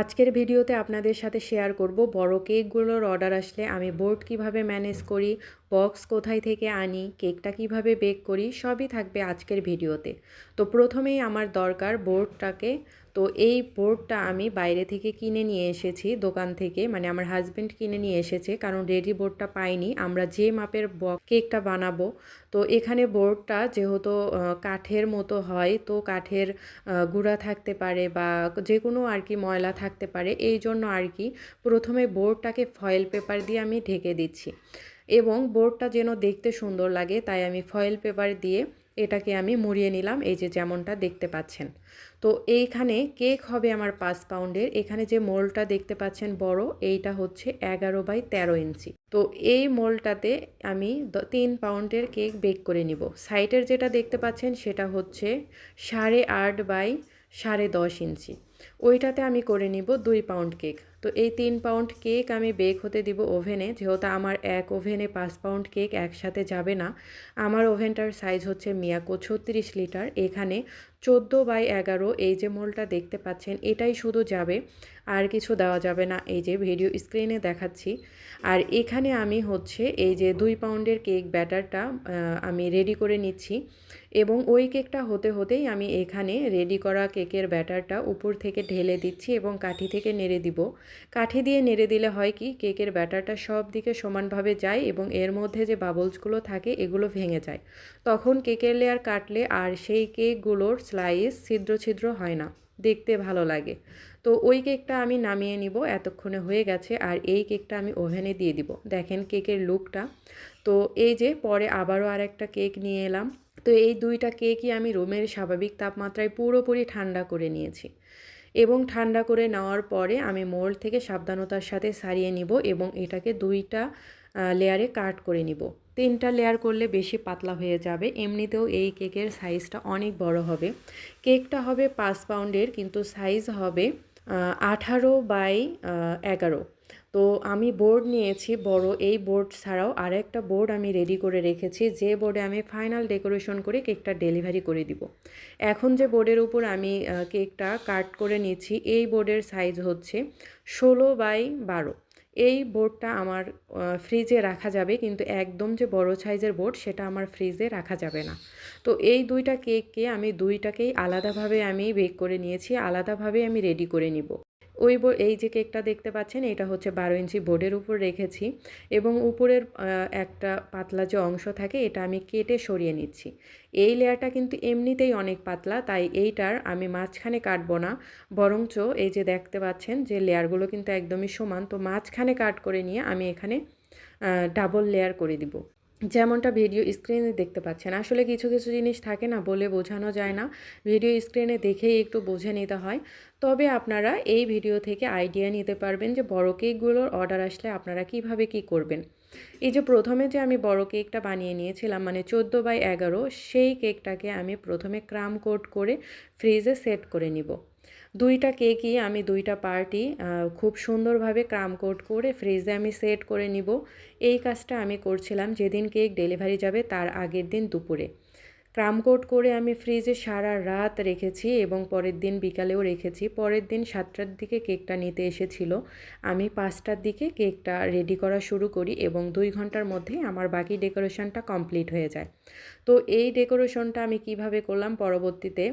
আজকের ভিডিওতে আপনাদের সাথে শেয়ার করব বড় কেকগুলোর অর্ডার আসলে আমি বোর্ড কীভাবে ম্যানেজ করি, বক্স কোথায় থেকে আনি, কেকটা কীভাবে বেক করি, সবই থাকবে আজকের ভিডিওতে। তো প্রথমেই আমার দরকার বোর্ডটাকে তো এই বোর্ডটা আমি বাইরে থেকে কিনে নিয়ে এসেছি, দোকান থেকে। মানে আমার হাজব্যান্ড কিনে নিয়ে এসেছে, কারণ রেডি বোর্ডটা পাইনি। আমরা যে মাপের কেকটা বানাবো, তো এখানে বোর্ডটা যেহেতু কাঠের মতো হয়, তো কাঠের গুঁড়া থাকতে পারে বা যে কোনো আর কি ময়লা থাকতে পারে, এই জন্য আর কি প্রথমে বোর্ডটাকে ফয়েল পেপার দিয়ে আমি ঢেকে দিচ্ছি। এবং বোর্ডটা যেন দেখতে সুন্দর লাগে, তাই আমি ফয়েল পেপার দিয়ে এটাকে আমি মুড়িয়ে নিলাম, এই যে যেমনটা দেখতে পাচ্ছেন। তো এইখানে কেক হবে আমার পাঁচ পাউন্ডের। এখানে যে মোলটা দেখতে পাচ্ছেন বড়, এইটা হচ্ছে এগারো বাই তেরো ইঞ্চি। তো এই মোলটাতে আমি তিন পাউন্ডের কেক বেক করে নিব। সাইটের যেটা দেখতে পাচ্ছেন সেটা হচ্ছে সাড়ে আট বাই সাড়ে দশ ইঞ্চি। ওইটাতে আমি করে নিব দুই পাউন্ড কেক। তো এই তিন পাউন্ড কেক আমি বেক হতে দিব ওভেনে যেহেতু আমার এক ওভেনে পাঁচ পাউন্ড কেক একসাথে যাবে না। আমার ওভেনটার সাইজ হচ্ছে মিয়াকো ছত্রিশ লিটার। এখানে চোদ্দ বাই এগারো, এই যে মোলটা দেখতে পাচ্ছেন, এটাই শুধু যাবে, আর কিছু দেওয়া যাবে না। এই যে ভিডিও স্ক্রিনে দেখাচ্ছি। আর এখানে আমি হচ্ছে এই যে দুই পাউন্ডের কেক ব্যাটারটা আমি রেডি করে নিচ্ছি। এবং ওই কেকটা হতে হতেই আমি এখানে রেডি করা কেকের ব্যাটারটা উপর থেকে ঢেলে দিচ্ছি এবং কাঠি থেকে নেড়ে দিব। কাঠি দিয়ে নেড়ে দিলে হয় কি, কেকের ব্যাটারটা সব দিকে সমানভাবে যায় এবং এর মধ্যে যে বাবলসগুলো থাকে, এগুলো ভেঙে যায়। তখন কেকের লেয়ার কাটলে আর সেই কেকগুলোর স্লাইস ছিদ্র ছিদ্র হয় না, দেখতে ভালো লাগে। তো ওই কেকটা আমি নামিয়ে নিব, এতক্ষণে হয়ে গেছে, আর এই কেকটা আমি ওভেনে দিয়ে দিব। দেখেন কেকের লুকটা। তো এই যে, পরে আবারও আর একটা কেক নিয়ে এলাম। তো এই দুইটা কেকই আমি রুমের স্বাভাবিক তাপমাত্রায় পুরোপুরি ঠান্ডা করে নিয়েছি। এবং ঠান্ডা করে নেওয়ার পরে আমি মোল্ড থেকে সাবধানতার সাথে সারিয়ে নিব এবং এটাকে দুইটা লেয়ারে কাট করে নিব। তিনটা লেয়ার করলে বেশি পাতলা হয়ে যাবে, এমনিতেও এই কেকের সাইজটা অনেক বড় হবে। কেকটা হবে পাঁচ পাউন্ডের কিন্তু সাইজ হবে আঠারো বাই এগারো। তো আমি বোর্ড নিয়েছি, বড় এই বোর্ড ছাড়াও আরেকটা বোর্ড আমি রেডি করে রেখেছি, যে বোর্ডে আমি ফাইনাল ডেকোরেশন করে কেকটা ডেলিভারি করে দিব। এখন যে বোর্ডের উপর আমি কেকটা কাট করে নিচ্ছি, এই বোর্ডের সাইজ হচ্ছে ষোলো বাই বারো। এই বোর্ডটা আমার ফ্রিজে রাখা যাবে, কিন্তু একদম যে বড় সাইজের বোর্ড সেটা আমার ফ্রিজে রাখা যাবে না। তো এই দুইটা কেককে আমি দুইটাকেই আলাদাভাবে আমি বেক করে নিয়েছি, আলাদাভাবে আমি রেডি করে নিব। ওই এই যে কেকটা দেখতে পাচ্ছেন, এটা হচ্ছে বারো ইঞ্চি বোর্ডের উপর রেখেছি এবং উপরের একটা পাতলা যে অংশ থাকে, এটা আমি কেটে সরিয়ে নিচ্ছি। এই লেয়ারটা কিন্তু এমনিতেই অনেক পাতলা, তাই এইটার আমি মাঝখানে কাটবো না। বরঞ্চ এই যে দেখতে পাচ্ছেন যে লেয়ারগুলো কিন্তু একদমই সমান, তো মাঝখানে কাট করে নিয়ে আমি এখানে ডাবল লেয়ার করে দিব। যেমনটা ভিডিও স্ক্রিনে দেখতে পাচ্ছেন। আসলে কিছু কিছু জিনিস থাকে না, বলে বোঝানো যায় না। ভিডিও স্ক্রিনে দেখেই একটু বুঝে নিতে হয়। তবে আপনারা এই ভিডিও থেকে আইডিয়া নিতে পারবেন যে বড় কেকগুলোর অর্ডার আসলে আপনারা কীভাবে কি করবেন। এই যে প্রথমে যে আমি বড় কেকটা বানিয়ে নিয়েছিলাম মানে চোদ্দ বাই এগারো, সেই কেকটাকে আমি প্রথমে ক্রাম কোট করে ফ্রিজে সেট করে নিব। দুইটা কেকই আমি দুইটা পার্টি খুব সুন্দরভাবে ক্রাম কোট করে ফ্রিজে আমি সেট করে নিব। এই কাজটা আমি করছিলাম যেদিন কেক ডেলিভারি যাবে তার আগের দিন দুপুরে। ক্রাম কোট করে আমি ফ্রিজে সারা রাত রেখেছি এবং পরের দিন বিকালেও রেখেছি। পরের দিন সাতটার দিকে কেকটা নিতে এসেছিল। আমি পাঁচটার দিকে কেকটা রেডি করা শুরু করি এবং দুই ঘণ্টার মধ্যে আমার বাকি ডেকোরেশনটা কমপ্লিট হয়ে যায়। তো এই ডেকোরেশনটা আমি কীভাবে করলাম পরবর্তীতে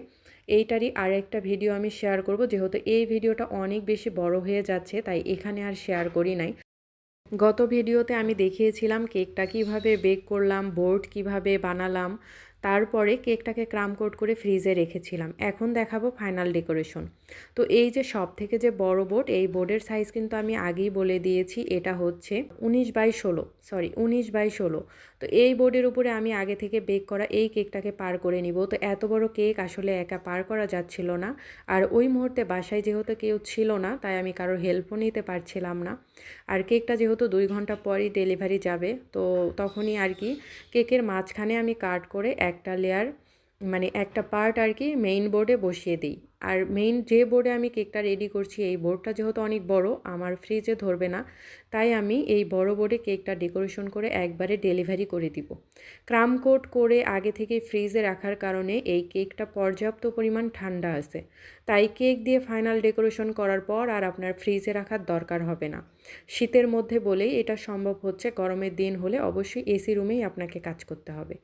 এইটারই আর একটা ভিডিও আমি শেয়ার করব। যেহেতু এই ভিডিওটা অনেক বেশি বড় হয়ে যাচ্ছে, তাই এখানে আর শেয়ার করি নাই। গত ভিডিওতে আমি দেখিয়েছিলাম কেকটা কীভাবে বেক করলাম বোর্ড কীভাবে বানালাম, তারপরে কেকটাকে ক্রাম কোট করে ফ্রিজে রেখেছিলাম। এখন দেখাবো ফাইনাল ডেকোরেশন তো এই যে সব থেকে যে বড় বোর্ড এই বোর্ডের সাইজ কিন্তু আমি আগেই বলে দিয়েছি, এটা হচ্ছে উনিশ বাই ষোলো সরি উনিশ বাই ষোলো। তো এই বোর্ডের উপরে আমি আগে থেকে বেক করা এই কেকটাকে পার করে নিব। তো এত বড় কেক আসলে একা পার করা যাচ্ছিল না। আর ওই মুহূর্তে বাসায় যেহেতু কেউ ছিল না, তাই আমি কারোর হেল্পও নিতে পারছিলাম না। আর কেকটা যেহেতু দুই ঘণ্টা পরই ডেলিভারি যাবে, তো তখনই আর কি কেকের মাঝখানে আমি কাট করে একটা লেয়ার মানে একটা পার্ট আর কি মেইন বোর্ডে বসিয়ে দিই। আর মেইন যে বোর্ডে আমি কেকটা রেডি করছি, এই বোর্ডটা যেহেতু অনেক বড়, আমার ফ্রিজে ধরবে না, তাই আমি এই বড় বোর্ডে কেকটা ডেকোরেশন করে একবারে ডেলিভারি করে দিব। ক্রাম কোট করে আগে থেকে ফ্রিজে রাখার কারণে এই কেকটা পর্যাপ্ত পরিমাণ ঠান্ডা আছে। তাই কেক দিয়ে ফাইনাল ডেকোরেশন করার পর আর আপনার ফ্রিজে রাখার দরকার হবে না। শীতের মধ্যে বলেই এটা সম্ভব হচ্ছে, গরমের দিন হলে অবশ্যই এসি রুমেই আপনাকে কাজ করতে হবে।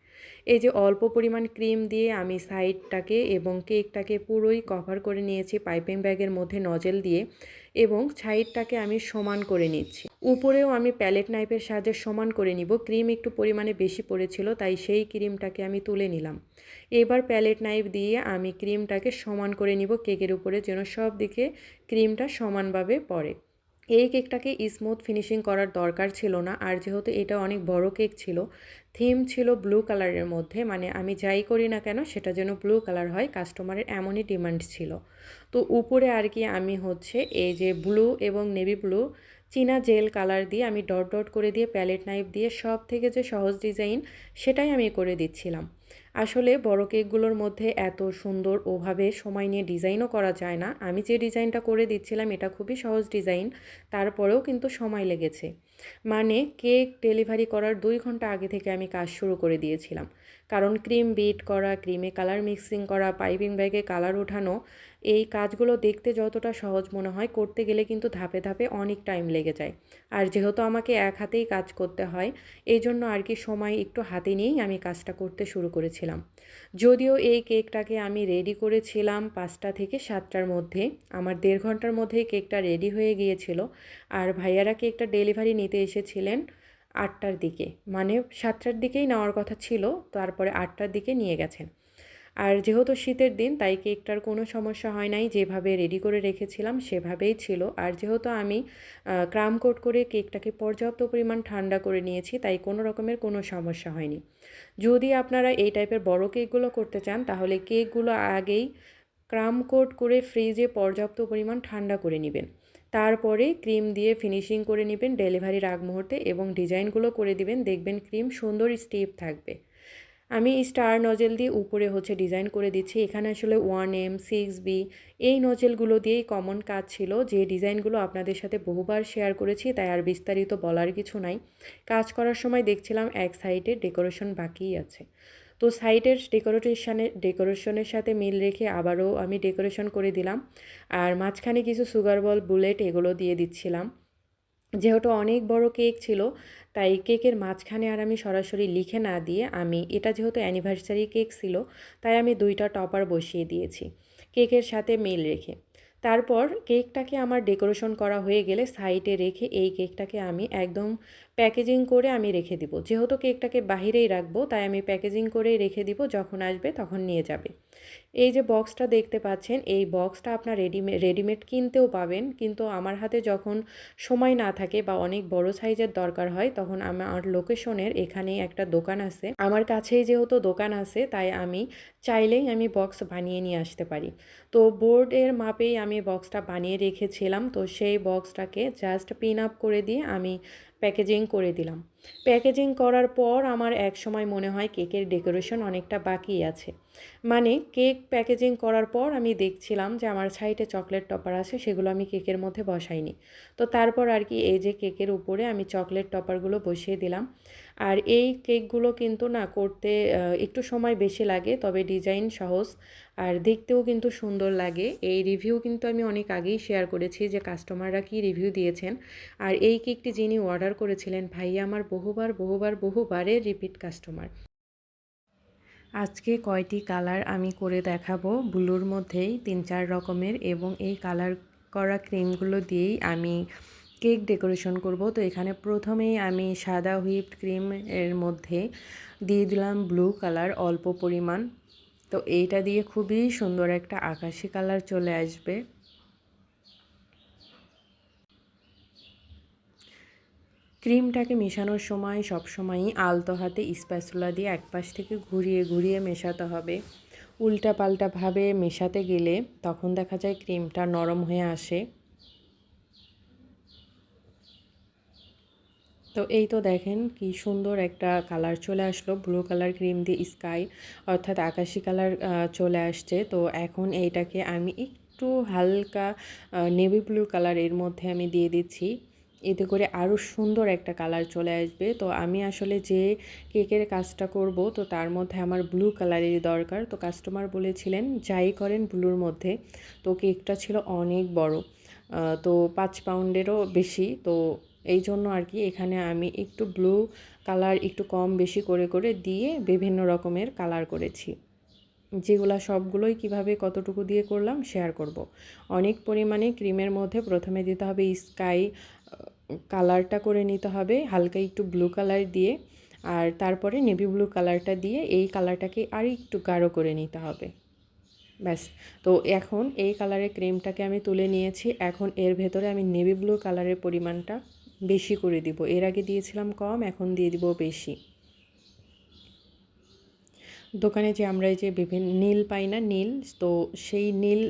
এই যে অল্প পরিমাণ ক্রিম দিয়ে আমি সাইডটাকে এবং কেকটাকে পুরোই কভার করে নিয়েছি পাইপিং ব্যাগের মধ্যে নজেল দিয়ে এবং সাইডটাকে আমি সমান করে নিচ্ছি। উপরেও আমি প্যালেট নাইফের সাহায্যে সমান করে নিব। ক্রিম একটু পরিমাণে বেশি পড়েছিল, তাই সেই ক্রিমটাকে আমি তুলে নিলাম। এবার প্যালেট নাইফ দিয়ে আমি ক্রিমটাকে সমান করে নিব কেকের উপরে, যেন সব দিকে ক্রিমটা সমানভাবে পড়ে। এই কেকটাকে স্মুথ ফিনিশিং করার দরকার ছিল না, আর যেহেতু এটা অনেক বড় কেক ছিল থিম ছিল ব্লু কালারের মধ্যে মানে আমি যাই করি না কেন সেটা যেন ব্লু কালার হয় কাস্টমারের এমনই ডিমান্ড ছিল। তো উপরে আর কি আমি হচ্ছে এই যে ব্লু এবং নেভি ব্লু চীনা জেল কালার দিয়ে আমি ডট ডট করে দিয়ে প্যালেট নাইফ দিয়ে সব থেকে যে সহজ ডিজাইন সেটাই আমি করে দিচ্ছিলাম। আসলে বড় কেকগুলোর মধ্যে এত সুন্দর ওভাবে সময় নিয়ে ডিজাইনও করা যায় না। আমি যে ডিজাইনটা করে দিচ্ছিলাম, এটা খুবই সহজ ডিজাইন, তারপরেও কিন্তু সময় লেগেছে। মানে কেক ডেলিভারি করার দুই ঘণ্টা আগে থেকে আমি কাজ শুরু করে দিয়েছিলাম। কারণ ক্রিম বিট করা ক্রিমে কালার মিক্সিং করা পাইপিং ব্যাগে কালার ওঠানো, এই কাজগুলো দেখতে যতটা সহজ মনে হয়, করতে গেলে কিন্তু ধাপে ধাপে অনেক টাইম লেগে যায়। আর যেহেতু আমাকে এক হাতেই কাজ করতে হয়, এই জন্য আর কি সময় একটু হাতে নিয়েই আমি কাজটা করতে শুরু করেছিলাম। যদিও এই কেকটাকে আমি রেডি করেছিলাম পাঁচটা থেকে সাতটার মধ্যে, আমার দেড় ঘণ্টার মধ্যেই কেকটা রেডি হয়ে গিয়েছিল। আর ভাইয়ারা কেকটা ডেলিভারি নিতে এসেছিলেন আটটার দিকে। মানে সাতটার দিকেই নেওয়ার কথা ছিল, তারপরে আটটার দিকে নিয়ে গেছেন আর যেহেতু শীতের দিন, তাই কেকটার কোনো সমস্যা হয় নাই, যেভাবে রেডি করে রেখেছিলাম সেভাবেই ছিল। আর যেহেতু আমি ক্রাম কোট করে কেকটাকে পর্যাপ্ত পরিমাণ ঠান্ডা করে নিয়েছি, তাই কোনো রকমের কোনো সমস্যা হয়নি। যদি আপনারা এই টাইপের বড় কেকগুলো করতে চান, তাহলে কেকগুলো আগেই ক্রাম কোট করে ফ্রিজে পর্যাপ্ত পরিমাণ ঠান্ডা করে নেবেন। তারপরে ক্রিম দিয়ে ফিনিশিং করে নেবেন ডেলিভারির আগ মুহূর্তে এবং ডিজাইনগুলো করে দিবেন, দেখবেন ক্রিম সুন্দর স্টিপ থাকবে। আমি স্টার নজেল দিয়ে উপরে হচ্ছে ডিজাইন করে দিচ্ছি। এখানে আসলে ওয়ান এম সিক্স বি এই নজেলগুলো দিয়েই কমন কাজ ছিল। যে ডিজাইনগুলো আপনাদের সাথে বহুবার শেয়ার করেছি, তাই আর বিস্তারিত বলার কিছু নাই। কাজ করার সময় দেখছিলাম এক সাইডে ডেকোরেশন বাকিই আছে। তো সাইডের ডেকোরেশনের ডেকোরেশনের সাথে মিল রেখে আবারও আমি ডেকোরেশন করে দিলাম। আর মাঝখানে কিছু সুগার বল, বুলেট এগুলো দিয়ে দিচ্ছিলাম। যেহেতু অনেক বড় কেক ছিল, তাই কেকের মাঝখানে আর আমি সরাসরি লিখে না দিয়ে আমি, এটা যেহেতু অ্যানিভার্সারি কেক ছিল, তাই আমি দুইটা টপার বসিয়ে দিয়েছি, কেকের সাথে মিল রেখে। তারপর কেকটাকে আমার ডেকোরেশন করা হয়ে গেলে সাইডে রেখে এই কেকটাকে আমি একদম প্যাকেজিং করে আমি রেখে দিব। যেহেতু কেকটাকে বাহিরেই রাখব, তাই আমি প্যাকেজিং করেই রেখে দিব, যখন আসবে তখন নিয়ে যাবে। এই যে বক্সটা দেখতে পাচ্ছেন, এই বক্সটা আপনার রেডিমে, রেডিমেড কিনতেও পাবেন, কিন্তু আমার হাতে যখন সময় না থাকে বা অনেক বড় সাইজের দরকার হয়, তখন আমার লোকেশনের এখানেই একটা দোকান আছে। আমার কাছেই যেহেতু দোকান আছে, তাই আমি চাইলেই আমি বক্স বানিয়ে নিয়ে আসতে পারি। তো বোর্ডের মাপেই আমি বক্সটা বানিয়ে রেখেছিলাম, তো সেই বক্সটাকে জাস্ট পিন আপ করে দিয়ে আমি প্যাকেজিং করে দিলাম। প্যাকেজিং করার পর আমার এক সময় মনে হয় কেকের ডেকোরেশন অনেকটা বাকি আছে। মানে কেক প্যাকেজিং করার পর আমি দেখছিলাম যে আমার সাইডে চকলেট টপার আছে, সেগুলো আমি কেকের মধ্যে বসাইনি। তো তারপর আর কি এই যে কেকের উপরে আমি চকলেট টপারগুলো বসিয়ে দিলাম। আর এই কেকগুলো কিন্তু না করতে একটু সময় বেশি লাগে, তবে ডিজাইন সহজ। আর দেখতেও কিন্তু সুন্দর লাগে। এই রিভিউ কিন্তু আমি অনেক আগেই শেয়ার করেছি যে কাস্টমাররা কি রিভিউ দিয়েছেন। আর এই কেকটি যিনি অর্ডার করেছিলেন, ভাইয়া আমার বহুবার বহুবার, বহুবারের রিপিট কাস্টমার। আজকে কয়টি কালার আমি করে দেখাবো। ব্লুর মধ্যেই তিন চার রকমের এবং এই কালার করা ক্রিমগুলো দিয়েই আমি কেক ডেকোরেশন করব। তো এখানে প্রথমেই আমি সাদা হুইপড ক্রিম এর মধ্যে দিয়ে দিলাম ব্লু কালার অল্প পরিমাণ। তো এইটা দিয়ে খুবই সুন্দর একটা আকাশি কালার চলে আসবে। ক্রিমটাকে মেশানোর সময় সবসময়ই আলতো হাতে স্প্যাচুলা দিয়ে এক পাশ থেকে ঘুরিয়ে ঘুরিয়ে মেশাতে হবে। উল্টা পাল্টাভাবে মেশাতে গেলে তখন দেখা যায় ক্রিমটা নরম হয়ে আসে। তো এই তো দেখেন কি সুন্দর একটা কালার চলে আসলো। ব্লু কালার ক্রিম দিয়ে স্কাই অর্থাৎ আকাশি কালার চলে আসছে। তো এখন এইটাকে আমি একটু হালকা নেভি ব্লু কালারের মধ্যে আমি দিয়ে দিচ্ছি। এতে করে আরও সুন্দর একটা কালার চলে আসবে। তো আমি আসলে যে কেকের কাজটা করব, তো তার মধ্যে আমার ব্লু কালারেরই দরকার। তো কাস্টমার বলেছিলেন, যাই করেন ব্লুর মধ্যে। তো কেকটা ছিল অনেক বড় তো পাঁচ পাউন্ডেরও বেশি। তো এই জন্য আর কি এখানে আমি একটু ব্লু কালার একটু কম বেশি করে করে দিয়ে বিভিন্ন রকমের কালার করেছি যেগুলা সবগুলোই কীভাবে কতটুকু দিয়ে করলাম শেয়ার করব। অনেক পরিমাণে ক্রিমের মধ্যে প্রথমে দিতে হবে স্কাই কালারটা করে নিতে হবে, হালকা একটু ব্লু কালার দিয়ে, আর তারপরে নেভি ব্লু কালারটা দিয়ে এই কালারটাকে আর একটু গাঢ় করে নিতে হবে ব্যাস, তো এখন এই কালারের ক্রিমটাকে আমি তুলে নিয়েছি, এখন এর ভেতরে আমি নেভি ব্লু কালারের পরিমাণটা বেশি করে দিব। এর আগে দিয়েছিলাম কম, এখন দিয়ে দিব বেশি। দোকানে যে আমরা এই যে বিভিন্ন নীল পাই না, নীল, তো সেই নীল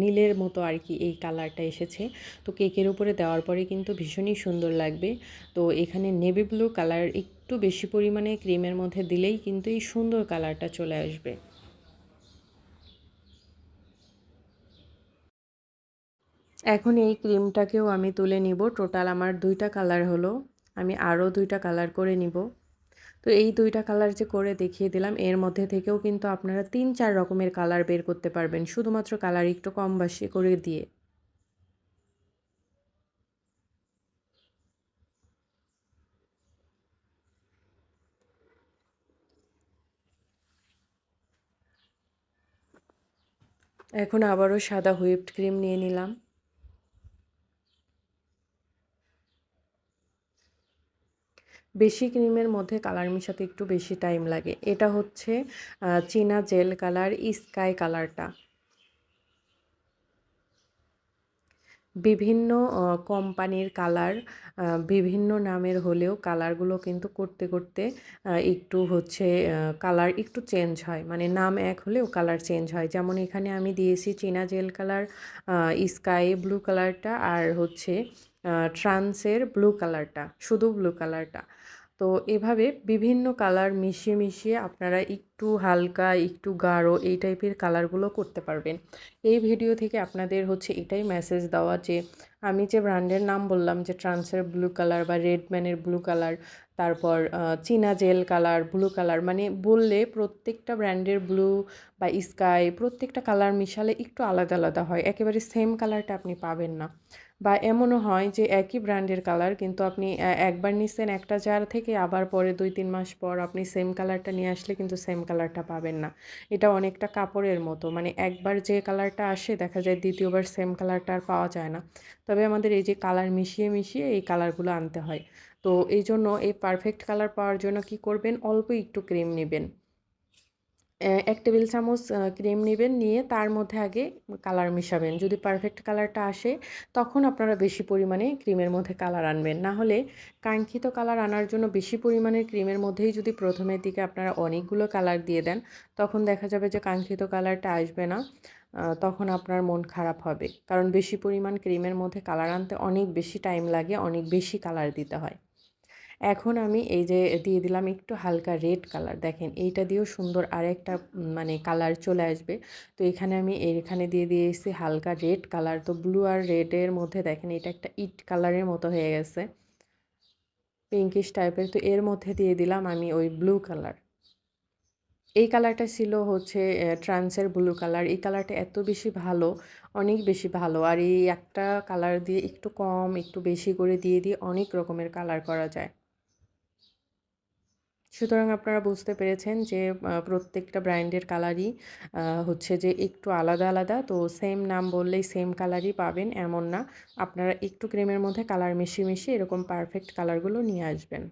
নীলের মতো আর কি এই কালারটা এসেছে। তো কেকের উপরে দেওয়ার পরে কিন্তু ভীষণই সুন্দর লাগবে। তো এখানে নেভি ব্লু কালার একটু বেশি পরিমাণে ক্রিমের মধ্যে দিলেই কিন্তু এই সুন্দর কালারটা চলে আসবে। এখন এই ক্রিমটাকেও আমি তুলে নিব। টোটাল আমার দুইটা কালার হলো। আমি আরও দুইটা কালার করে নিব। তো এই দুইটা কালার যে করে দেখিয়ে দিলাম, এর মধ্যে থেকেও কিন্তু আপনারা তিন চার রকমের কালার বের করতে পারবেন। শুধুমাত্র কালার একটু কম বাসি করে দিয়ে। এখন আবারও সাদা হুইপড ক্রিম নিয়ে নিলাম। বেশি ক্রিমের মধ্যে কালার মিশাতে একটু বেশি টাইম লাগে। এটা হচ্ছে চীনা জেল কালার স্কাই কালারটা। বিভিন্ন কোম্পানির কালার বিভিন্ন নামের হলেও কালারগুলো কিন্তু করতে করতে একটু হচ্ছে কালার একটু চেঞ্জ হয়। মানে নাম এক হলেও কালার চেঞ্জ হয়। যেমন এখানে আমি দিয়েছি চীনা জেল কালার স্কাই ব্লু কালারটা আর হচ্ছে ট্রান্সের ব্লু কালারটা, শুধু ব্লু কালারটা। তো এভাবে বিভিন্ন কালার মিশিয়ে মিশিয়ে আপনারা একটু হালকা, একটু গাঢ় এই টাইপের কালারগুলো করতে পারবেন। এই ভিডিও থেকে আপনাদের হচ্ছে এটাই মেসেজ দেওয়া যে, আমি যে ব্র্যান্ডের নাম বললাম যে ট্রান্সের ব্লু কালার বা রেডম্যানের ব্লু কালার, তারপর চীনা জেল কালার, ব্লু কালার মানে বললে প্রত্যেকটা ব্র্যান্ডের ব্লু বা স্কাই, প্রত্যেকটা কালার মিশালে একটু আলাদা আলাদা হয়। একেবারে সেম কালারটা আপনি পাবেন না। বা এমনও হয় যে একই ব্র্যান্ডের কালার, কিন্তু আপনি একবার নিচ্ছেন একটা জার থেকে আবার পরে দুই, তিন মাস পর আপনি সেম কালারটা নিয়ে আসলে কিন্তু সেম কালারটা পাবেন না। এটা অনেকটা কাপড়ের মতো মানে একবার যে কালারটা আসে দেখা যায় দ্বিতীয়বার সেম কালারটা আর পাওয়া যায় না। তবে আমাদের এই যে কালার মিশিয়ে মিশিয়ে এই কালারগুলো আনতে হয়। তো এই জন্য এই পারফেক্ট কালার পাওয়ার জন্য কি করবেন? অল্প একটু ক্রিম নেবেন। এক টেবিল চামচ ক্রিম নেবেন, নিয়ে তার মধ্যে আগে কালার মিশাবেন। যদি পারফেক্ট কালারটা আসে, তখন আপনারা বেশি পরিমাণে ক্রিমের মধ্যে কালার আনবেন। না হলে কাঙ্ক্ষিত কালার আনার জন্য বেশি পরিমাণের ক্রিমের মধ্যেই যদি প্রথমের দিকে আপনারা অনেকগুলো কালার দিয়ে দেন, তখন দেখা যাবে যে কাঙ্ক্ষিত কালারটা আসবে না তখন আপনার মন খারাপ হবে। কারণ বেশি পরিমাণ ক্রিমের মধ্যে কালার আনতে অনেক বেশি টাইম লাগে, অনেক বেশি কালার দিতে হয়। এখন আমি এই যে দিয়ে দিলাম একটু হালকা রেড কালার। দেখেন এইটা দিয়েও সুন্দর আরেকটা মানে কালার চলে আসবে। তো এখানে আমি এখানে দিয়ে দিয়েছি হালকা রেড কালার। তো ব্লু আর রেডের মধ্যে দেখেন এটা একটা ইট কালারের মতো হয়ে গেছে। পিঙ্কিশ টাইপের তো এর মধ্যে দিয়ে দিলাম আমি ওই ব্লু কালার। এই কালারটা ছিল হচ্ছে ট্রান্সের ব্লু কালার। এই কালারটা এত বেশি ভালো, অনেক বেশি ভালো। আর এই একটা কালার দিয়ে একটু কম, একটু বেশি করে দিয়ে দিয়ে অনেক রকমের কালার করা যায়। সুতরাং আপনারা বুঝতে পেরেছেন যে প্রত্যেকটা ব্র্যান্ডের কালারই হচ্ছে যে একটু আলাদা আলাদা। তো সেম নাম বললেই সেম কালারই পাবেন, এমন না। আপনারা একটু ক্রিমের মধ্যে কালার মিশিয়ে মিশিয়ে এরকম পারফেক্ট কালারগুলো নিয়ে আসবেন।